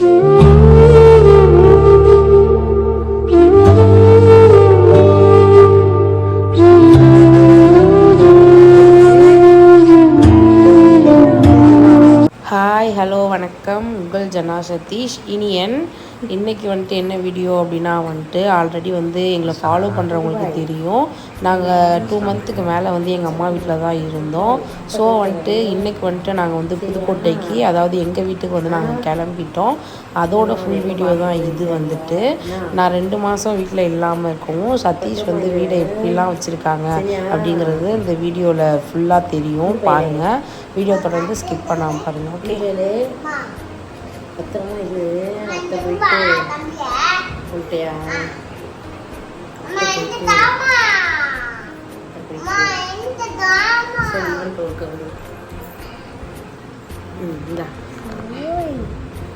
Mm-hmm. வணக்கம். உங்கள் ஜனா சதீஷ். இனியன் இன்றைக்கி வந்துட்டு என்ன வீடியோ அப்படின்னா வந்துட்டு ஆல்ரெடி வந்து எங்களை ஃபாலோ பண்ணுறவங்களுக்கு தெரியும். நாங்கள் டூ மந்த்துக்கு மேலே வந்து எங்கள் அம்மா வீட்டில் தான் இருந்தோம். ஸோ வந்துட்டு இன்றைக்கி வந்துட்டு நாங்கள் வந்து புதுக்கோட்டைக்கு அதாவது எங்கள் வீட்டுக்கு வந்து நாங்கள் கிளம்பிட்டோம். அதோட ஃபுல் வீடியோ தான் இது வந்துட்டு. நான் ரெண்டு மாதம் வீட்டில் இல்லாமல் இருக்கவும் சதீஷ் வந்து வீடை எப்படிலாம் வச்சுருக்காங்க அப்படிங்கிறது இந்த வீடியோவில் ஃபுல்லாக தெரியும். பாருங்கள் வீடியோ தொடர்ந்து ஸ்கிப் பண்ணாமல் பாருங்கள் ஓகே பத்திரமா இது அத்தை போயிட்டு சொல்லிட்டியா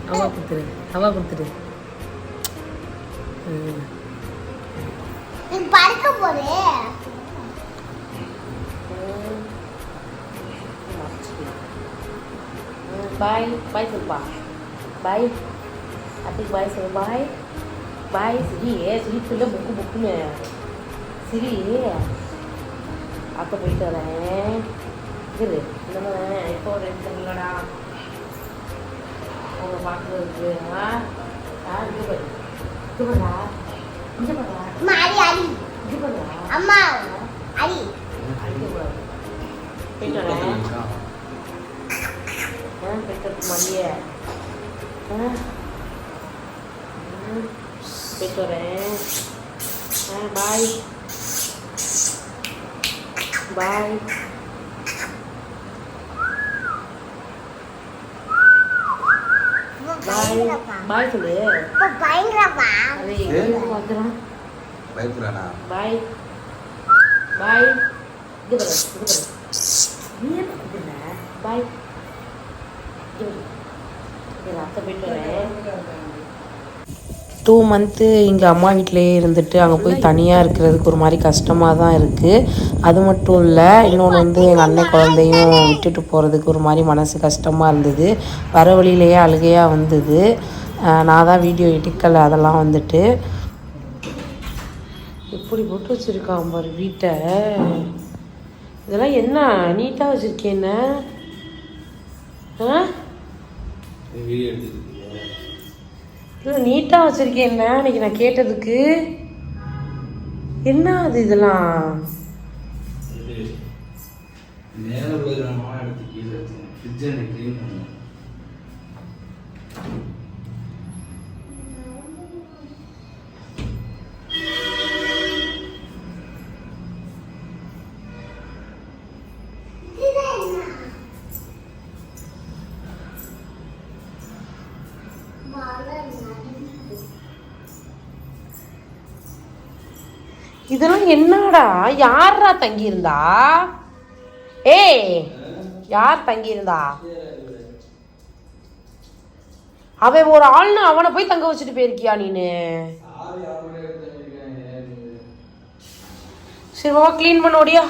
அவா கொடுத்துரு அவா கொடுத்துரு. படுக்க போறே பாய் பாய் சொல்லுப்பா பாய் அத்தைக்கு பாய் சொல்லு பாய் பாய் சிரி சிரி சொல்ல புக்கு புக்குன்னு சிரி அத்தை போயிட்டு வரேன் இரு இன்னும் இப்போ ஒரு இல்லைடா அவங்க பார்க்குறதுக்கு ஆ ஆ இது பாரு இது பண்ணா இது பண்ணா அடி இது பண்ணா அம்மா அடி அடிக்கக்கூடாது போயிட்டு வரேன் வரட்டு மல்லிய போயிட்டு வரேன் ஆ பாய் பாய் பாய் சொல்லு பயப்படுறானா பாய் பாய் இது பாய் இது பாரு. எங்க அத்தை போயிட்டு வரேன் டூ மந்த்து இங்கே அம்மா வீட்டிலேயே இருந்துட்டு அங்கே போய் தனியாக இருக்கிறதுக்கு ஒரு மாதிரி கஷ்டமாக தான் இருக்குது அது மட்டும் இல்லை இன்னொன்று வந்து எங்கள் அண்ணன் குழந்தையும் விட்டுட்டு போகிறதுக்கு ஒரு மாதிரி மனசு கஷ்டமாக இருந்தது. வர வழியிலேயே அழுகையாக வந்தது. நான் தான் வீடியோ எடுக்கலை அதெல்லாம் வந்துட்டு. இப்படி போட்டு வச்சுருக்கான் பாரு வீட்டை. இதெல்லாம் என்ன நீட்டாக வச்சுருக்கேன் என்ன? ஆ? வீடியோ இல்லை நீட்டாக வச்சுருக்கேன் என்ன? இன்னைக்கு நான் கேட்டதுக்கு. என்ன அது இதெல்லாம்? நேரம் போயிடலாமா எடுத்து கீழே வச்சேன். ஃப்ரிட்ஜை க்ளீன் பண்ணேன். இதெல்லாம் என்னடா? யாரா தங்கியிருந்தா? ஏய் யார் தங்கியிருந்தா? அவன் ஒரு ஆள்னு அவனை போய் தங்க வச்சுட்டு போயிருக்கியா நீனு? சரி வா க்ளீன் பண்ண ஓடியா?